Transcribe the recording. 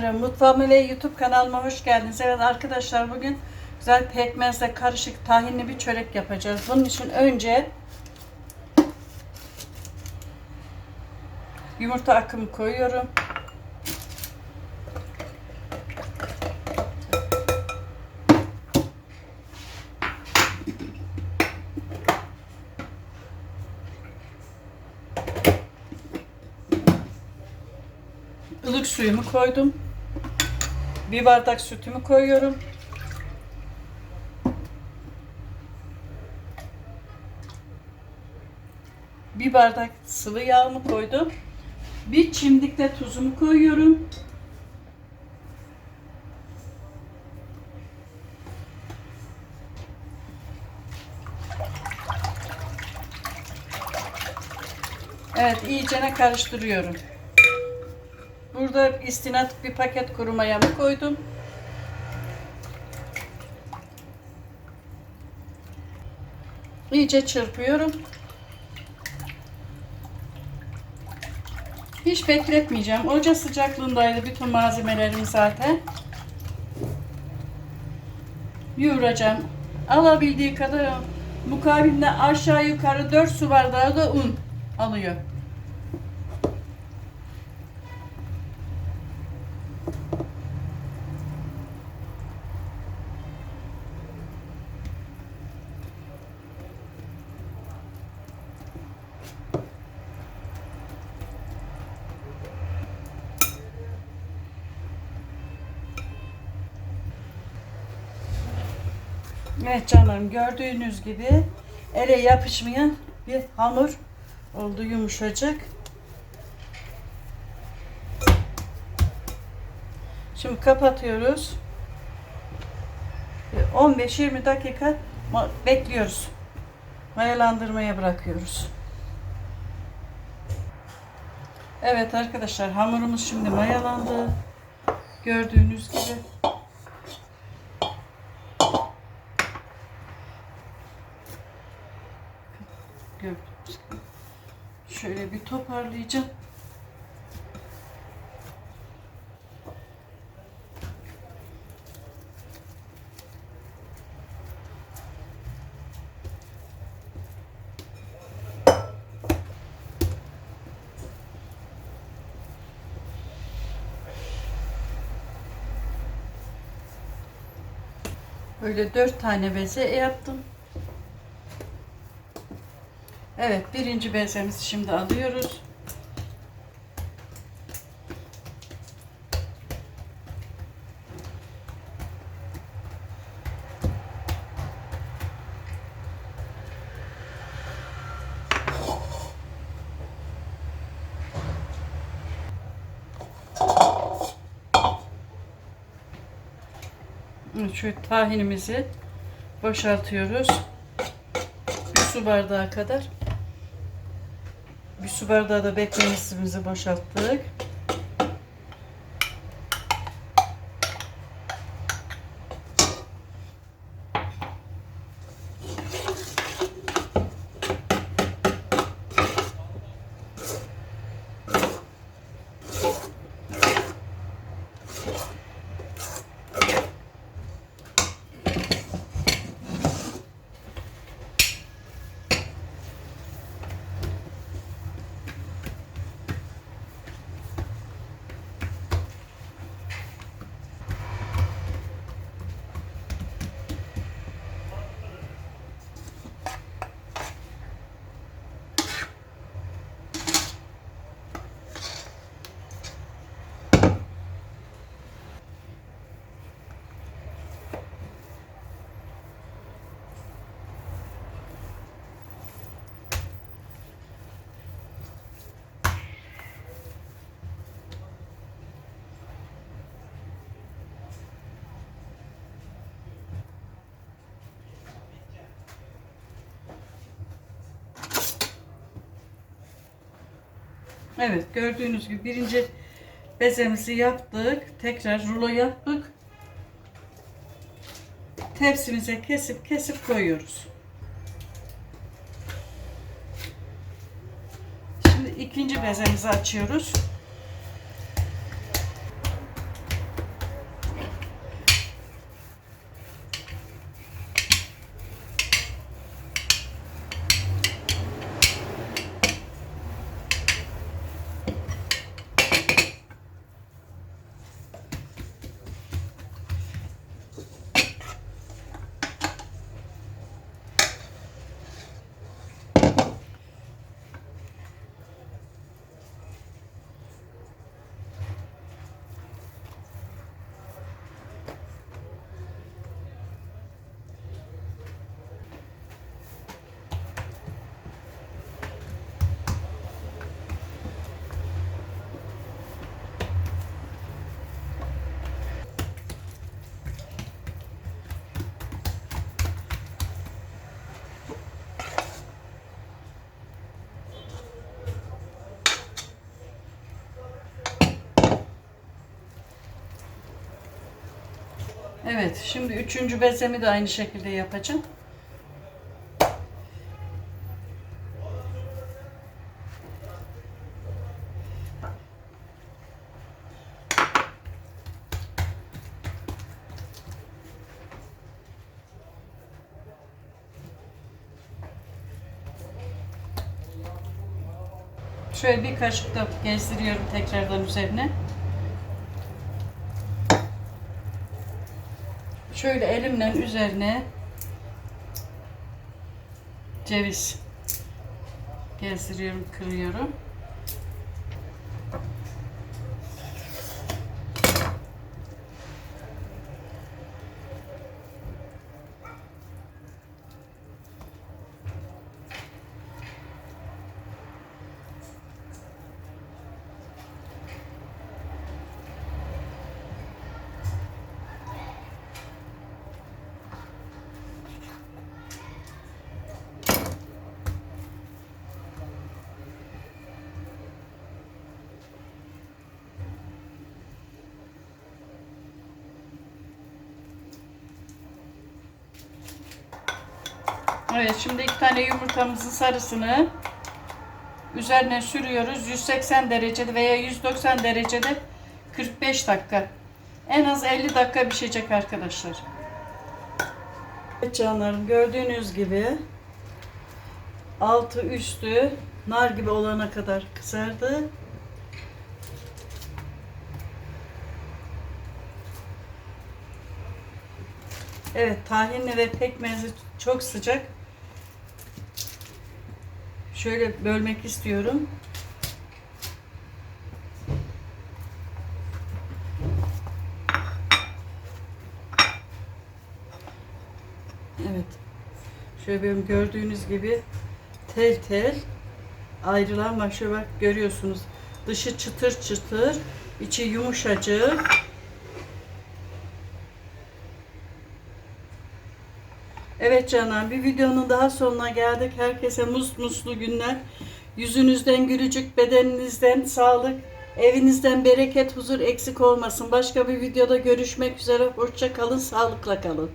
canlarım. Mutfağıma ve YouTube kanalıma hoş geldiniz. Evet arkadaşlar bugün güzel pekmezle karışık tahinli bir çörek yapacağız. Bunun için önce yumurta akımı koyuyorum. ılık suyumu koydum. Bir bardak sütümü koyuyorum. Bir bardak sıvı yağımı koydum. Bir çimdik de tuzumu koyuyorum. Evet, iyicene karıştırıyorum. Burada istinat bir paket kuru mayamı koydum. İyice çırpıyorum. Hiç bekletmeyeceğim. Oca sıcaklığındaydı bütün malzemelerim zaten. Yoğuracağım. Alabildiği kadar mukabilinde aşağı yukarı 4 su bardağı da un alıyor. Evet canlarım gördüğünüz gibi ele yapışmayan bir hamur oldu yumuşacık. Şimdi kapatıyoruz. 15-20 dakika ma- bekliyoruz. Mayalandırmaya bırakıyoruz. Evet arkadaşlar hamurumuz şimdi mayalandı. Gördüğünüz gibi. Şöyle bir toparlayacağım. Böyle dört tane beze yaptım. Evet, birinci bezemizi şimdi alıyoruz. Şu tahinimizi boşaltıyoruz. Bir su bardağı kadar. Bir su bardağı da beklemişimizi boşalttık. Evet gördüğünüz gibi birinci bezemizi yaptık. Tekrar rulo yaptık. Tepsimize kesip kesip koyuyoruz. Şimdi ikinci bezemizi açıyoruz. Evet, şimdi üçüncü bezemi de aynı şekilde yapacağım. Şöyle bir kaşık da gezdiriyorum tekrardan üzerine. Şöyle elimle üzerine ceviz gezdiriyorum, kırıyorum. Evet şimdi iki tane yumurtamızın sarısını üzerine sürüyoruz. 180 derecede veya 190 derecede 45 dakika. En az 50 dakika pişecek arkadaşlar. Evet canlarım gördüğünüz gibi altı üstü nar gibi olana kadar kızardı. Evet tahinli ve pekmezi çok sıcak. Şöyle bölmek istiyorum. Evet. Şöyle benim gördüğünüz gibi tel tel ayrılan bak şöyle bak görüyorsunuz. Dışı çıtır çıtır, içi yumuşacık. Evet canım bir videonun daha sonuna geldik. Herkese mus muslu günler. Yüzünüzden gülücük, bedeninizden sağlık, evinizden bereket, huzur eksik olmasın. Başka bir videoda görüşmek üzere. Hoşça kalın, sağlıkla kalın.